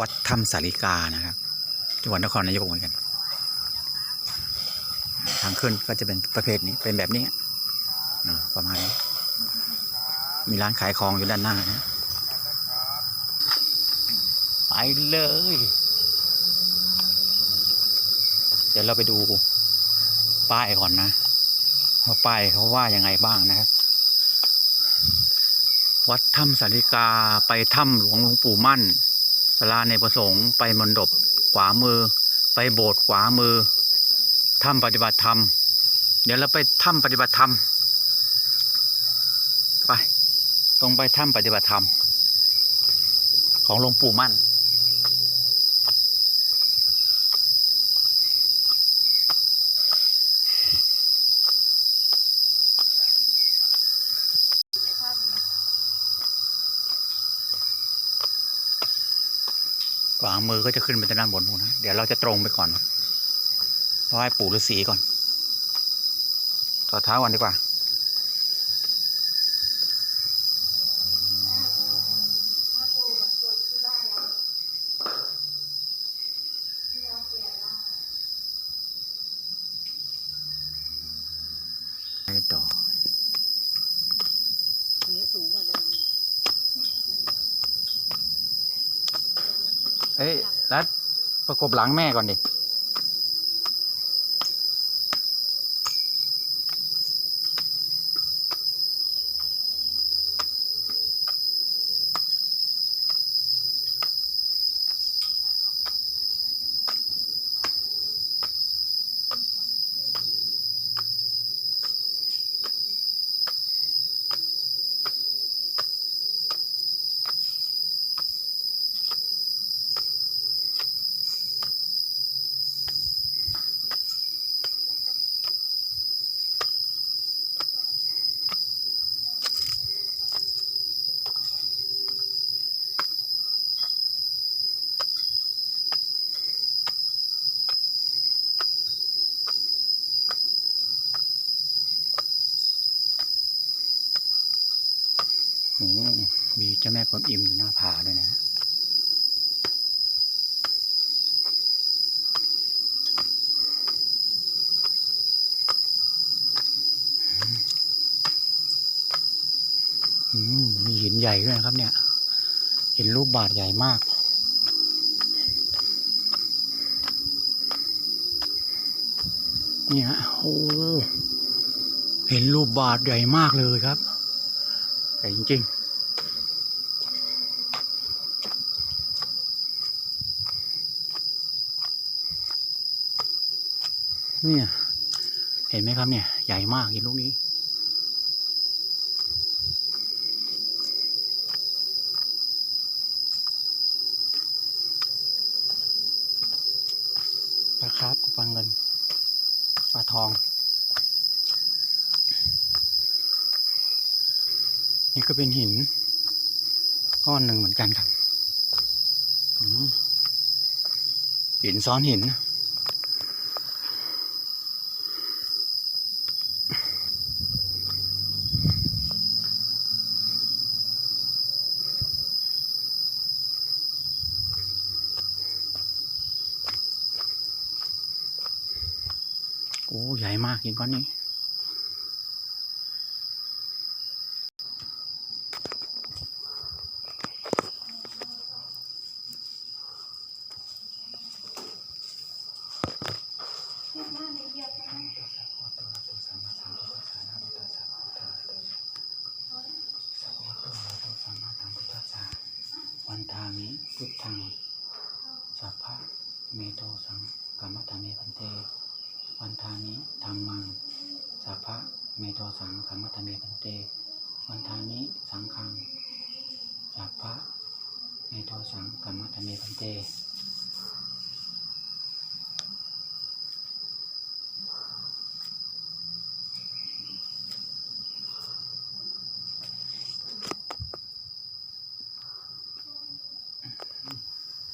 วัดถ้ำสาริกานะครับ จังหวัดนครนายกเหมือนกัน ทางขึ้นก็จะเป็นประเภทนี้เป็นแบบนี้ประมาณนี้มีร้านขายของอยู่ด้านหน้านะไปเลย เดี๋ยวเราไปดูป้ายก่อนนะว่าป้ายเขาว่ายังไงบ้างนะครับ วัดถ้ำสาริกาไปถ้ำหลวงหลวงปู่มั่น ลาในประสงค์ไปมณฑปขวามือ ไปโบสถ์ขวามือถ้ำปฏิบัติธรรม เดี๋ยวเราไปถ้ำปฏิบัติธรรม ไป ตรงไปถ้ำปฏิบัติธรรม ของหลวงปู่มั่น ขวามือก็จะขึ้นไปทางด้านบนนู้นนะ เดี๋ยวเราจะตรงไปก่อนไหว้ปู่ฤาษีก่อน ต่อเท้าก่อนดีกว่า ไปต่อ อันนี้สูงกว่าเดิม เอ้ยรัดประกบหลังแม่ก่อนดิ โอ้มี เจ้าแม่กวนอิมอยู่หน้าผาด้วยนะมมีหินใหญ่ด้วยนะครับ เนี่ย เห็นรูปบาทใหญ่มาก เนี่ยโอ้เห็นรูปบาทใหญ่มากเลยครับใหญ่จริง ๆ เนี่ยเห็นไหมครับเนี่ยใหญ่มากเหินลูกนี้ ปลาคาร์ฟกับปลาเงินปลาทอง นี่ก็เป็นหิน ก้อนหนึ่งเหมือนกันครับหินซ้อนหิน โอ้ ใหญ่มากินก้อนนี้วันทามิพุทธังสัพพะเมโตสังกัมมะทามิพันเต วันทามิธรรมังสัพพะเมโตสังกัมมะทามิพันเตวันทามิสังฆังสัพพะเมโตสังกัมมะทามิพันเต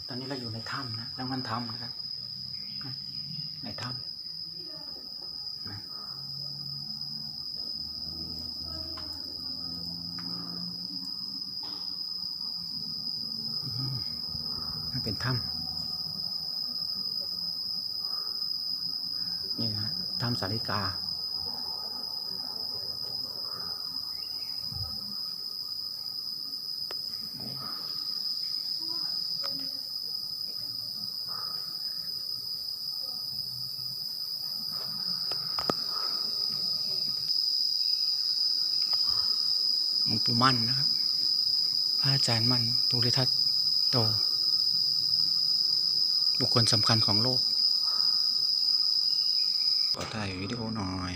ตอนนี้เราอยู่ในถ้ำนะแล้วมันถ้ำนะครับ ในถ้ำนะ อืมเป็นถ้ำนี่นะถ้ำสาริกา หลวงปู่มั่นนะครับ พระอาจารย์มั่นภูริทัตโต บุคคลสำคัญของโลก ขอถ่ายวิดีโอหน่อย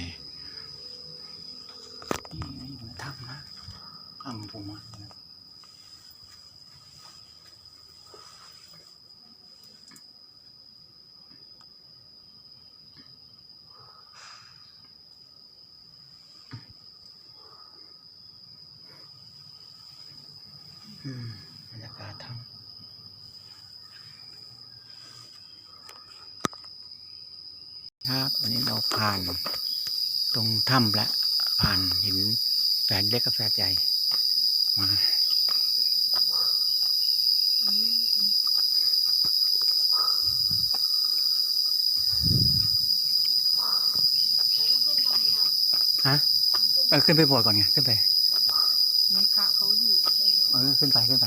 นี่นี่อยู่ในถ้ำนะถ้ำหลวงปู่มั่ะอืมบรรยากาศถ้ำ ครับวันนี้เราผ่านตรงถ้ำและผ่านหินแฝดเล็กกับแฝดใหญ่มาฮะเออขึ้นไปโบสถ์ก่อนไงขึ้นไปมีพระเขาอยู่ใช่ไหมเออขึ้นไปขึ้นไป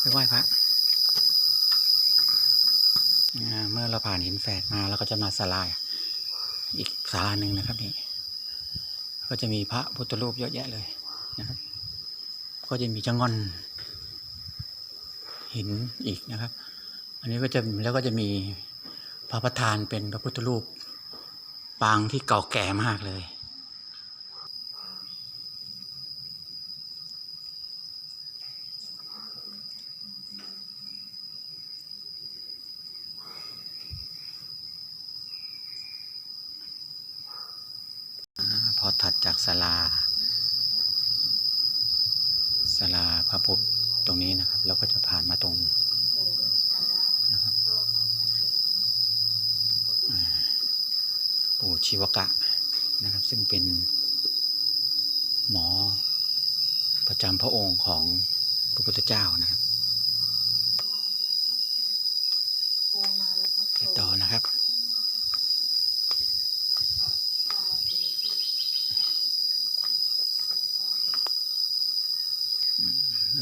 ไปไหว้พระอ่า เมื่อเราผ่านหินแฝดมาเราก็จะมาศาลายอีกศาลาหนึ่งนะครับนี่ก็จะมีพระพุทธรูปเยอะแยะเลยนะครับ ก็จะมีจงอนหินอีกนะครับ อันนี้ก็จะแล้วก็จะมีพระประธานเป็นพระพุทธรูปปางที่เก่าแก่มากเลย พอถัดจาก ศาลาศาลาพระพุทธตรงนี้นะครับเราก็จะผ่านมาตรงนะครับอ่าปู่ชีวกะนะครับ ซึ่งเป็นหมอประจำพระองค์ของพระพุทธเจ้านะครับไปต่อนะครับ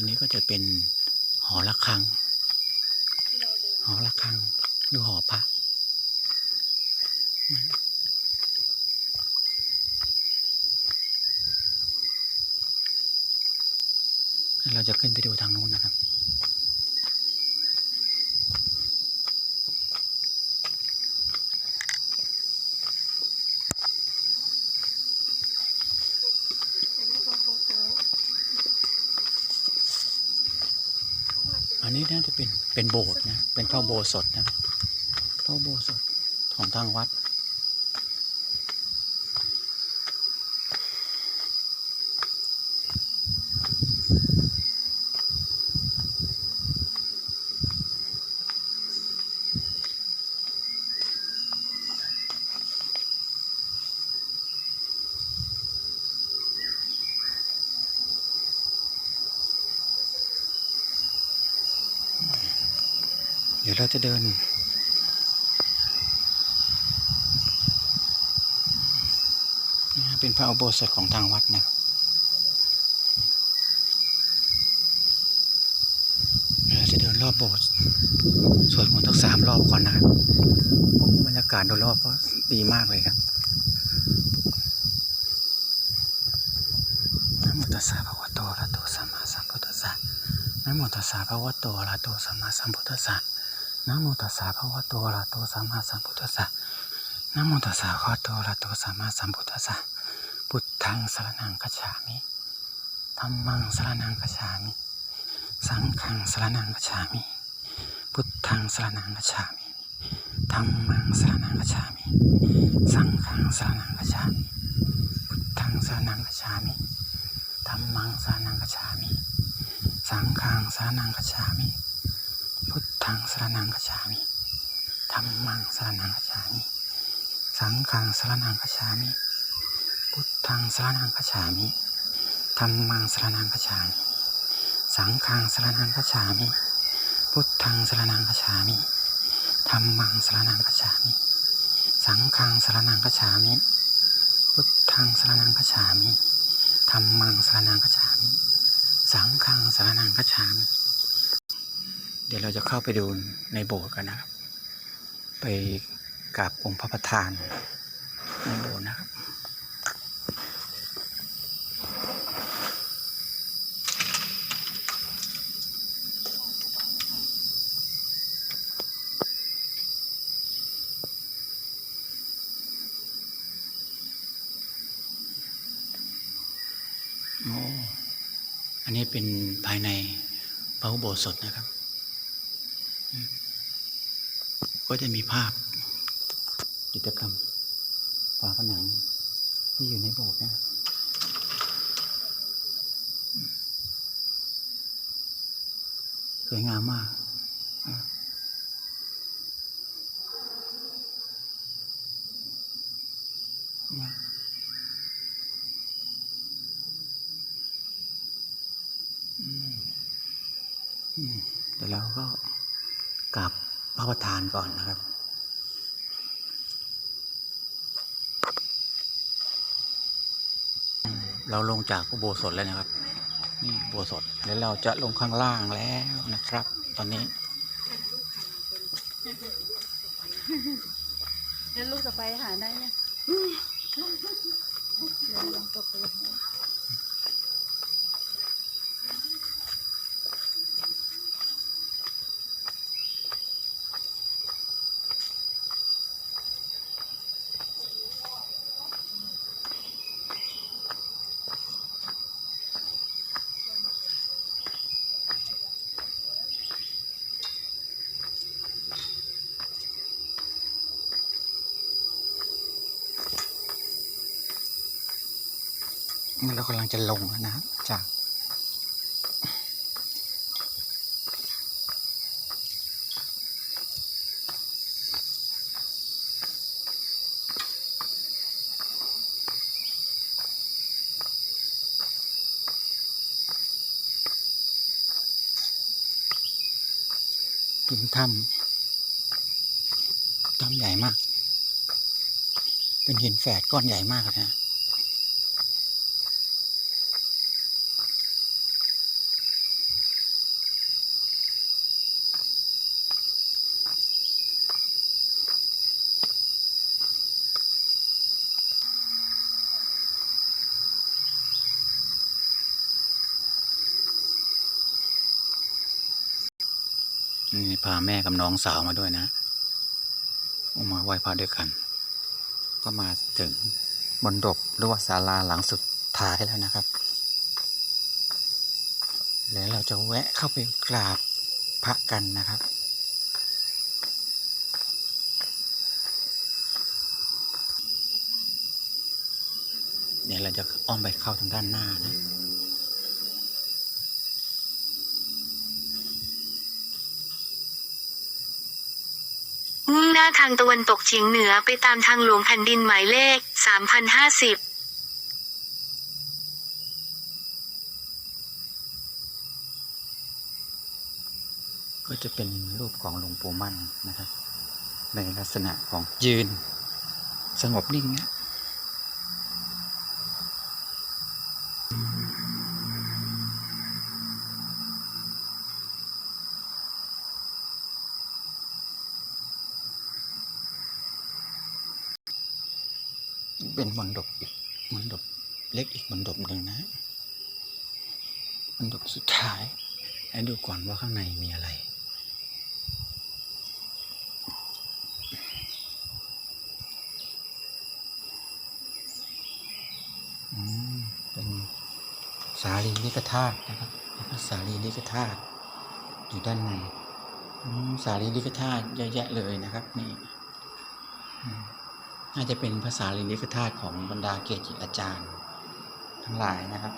ันนี้ก็จะเป็นหอระฆัง หอระฆังหรือหอพระนะเราจะขึ้นไปดูทางนู้นนะครับ นี้น่าจะเป็นเป็นโบสถ์นะ เป็นพระโบสถนะพระโบสถของทางวัด ยวเราจะเดิน เป็นพระอุโบสถของทางวัดนะครับเราจะเดินรอบโบสถ์สวดมนต์ทั้งสามรอบก่อนนะครับบรรยากาศโดยรอบก็ดีมากเลยครับนะโมตัสสะภะคะวะโตอะระหะโตสัมมาสัมพุทธัสสะนะโมตัสสะภะคะวะโตอะระหะโตสัมมาสัมพุทธัสสะ นะโมตัสสะภะวะโตอะระโตสัมมาสัมพุทธัสสะนะโมตัสสะภะวะโตอะระหะโตสัมมาสัมพุทธัสสะพุทธังสรณังคัจฉามิธัมมังสรณังคัจฉามิ สังฆังสรณังคัจฉามิ พุทธังสรณังคัจฉามิธัมมังสรณังคัจฉามิ สังฆังสรณังคัจฉามิ พุทธังสรณังคัจฉามิธัมมังสรณังคัจฉามิ สังฆังสรณังคัจฉามิ พุทธังสรณังคัจฉามิธัมมังสรณังคัจฉามิ สังฆังสรณังคัจฉามิพุทธังสรณังคัจฉามิธัมมังสรณังคัจฉามิสังฆังสรณังคัจฉามิ พุทธังสรนังคัจฉามิธรรมังสรนังคัจฉามิ สังฆังสรนังคัจฉามิ พุทธังสรนังคัจฉามิธรรมังสรนังคัจฉามิ สังฆังสรนังคัจฉามิ เดี๋ยวเราจะเข้าไปดูในโบสถ์กันนะครับ ไปกราบองค์พระประธานในโบสถ์นะครับอ้อันนี้เป็นภายในพระอุโบสถนะครับอืม ก็จะมีภาพกิจกรรมฝาผนังที่อยู่ในโบสถ์นะครับสวยงามมากอะเนี่ย อืมเดี๋ยวเราก็กราบพระประธาน ก่อนนะครับ เราลงจากอุโบสถแล้วนะครับ นี่อุโบสถแล้วเราจะลงข้างล่างแล้วนะครับ ตอนนี้แล้วลูกจะไปหาได้เนี่ยเดี๋ยวลองตกไปเลย นี่เรากำลังจะลงแล้วนะจากถึงถ้ำถ้ำใหญ่มาก เป็นหินแฝดก้อนใหญ่มากนะ นี่พาแม่กับน้องสาวมาด้วยนะมาไหว้พระด้วยกัน ก็มาถึงบนดบหรือว่าศาลาหลังสุดท้ายแล้วนะครับ แล้วเราจะแวะเข้าไปกราบพระกันนะครับเดี๋ยวเราจะอ้อมไปเข้าทางด้านหน้านะ มุ่งหน้าทางตะวันตกเฉียงเหนือไปตามทางหลวงแผ่นดินหมายเลข 3050ก็จะเป็นรูปของหลวงปู่มั่นนะครับ ในลักษณะของยืน สงบนิ่งนะ เล็กอีกมนดบหนึ่งนะมนดบสุดท้ายให้ดูก่อนว่าข้างในมีอะไรอืมเป็นสารีริกธาตุนะครับแล้วก็สารีริกธาตุอยู่ด้านในสารีริกธาตุเยอะแยะเลยนะครับนี่น่าจะเป็นภาษาลีริกธาตุของบรรดาเกจิอาจารย์ ทั้งหลายนะครับ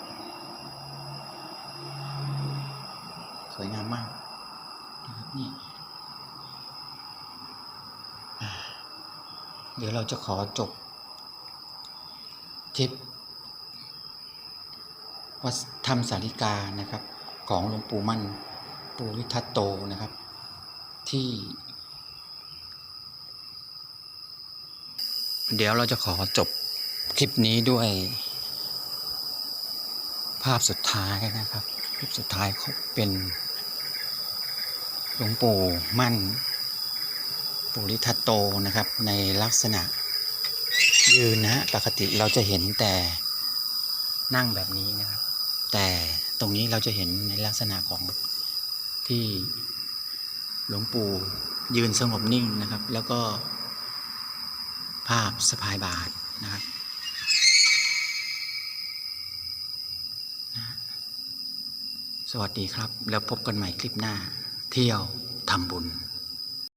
สวยงามมากนะครับนี่เดี๋ยวเราจะขอจบทิปวัดธรรมสาริกานะครับ ของหลวงปู่มั่นปูริทัตโตนะครับ ที่ เดี๋ยวเราจะขอจบคลิปนี้ด้วย ภาพสุดท้ายนะครับคลิปสุดท้ายเขาเป็นหลวงปู่มั่น ปุริทัตโตนะครับ ในลักษณะยืนนะฮะปกติเราจะเห็นแต่นั่งแบบนี้นะครับ แต่ตรงนี้เราจะเห็นในลักษณะของที่หลวงปู่ยืนสงบนิ่งนะครับ แล้วก็ภาพสะพายบาทนะครับ สวัสดีครับ แล้วพบกันใหม่คลิปหน้า เที่ยวทำบุญ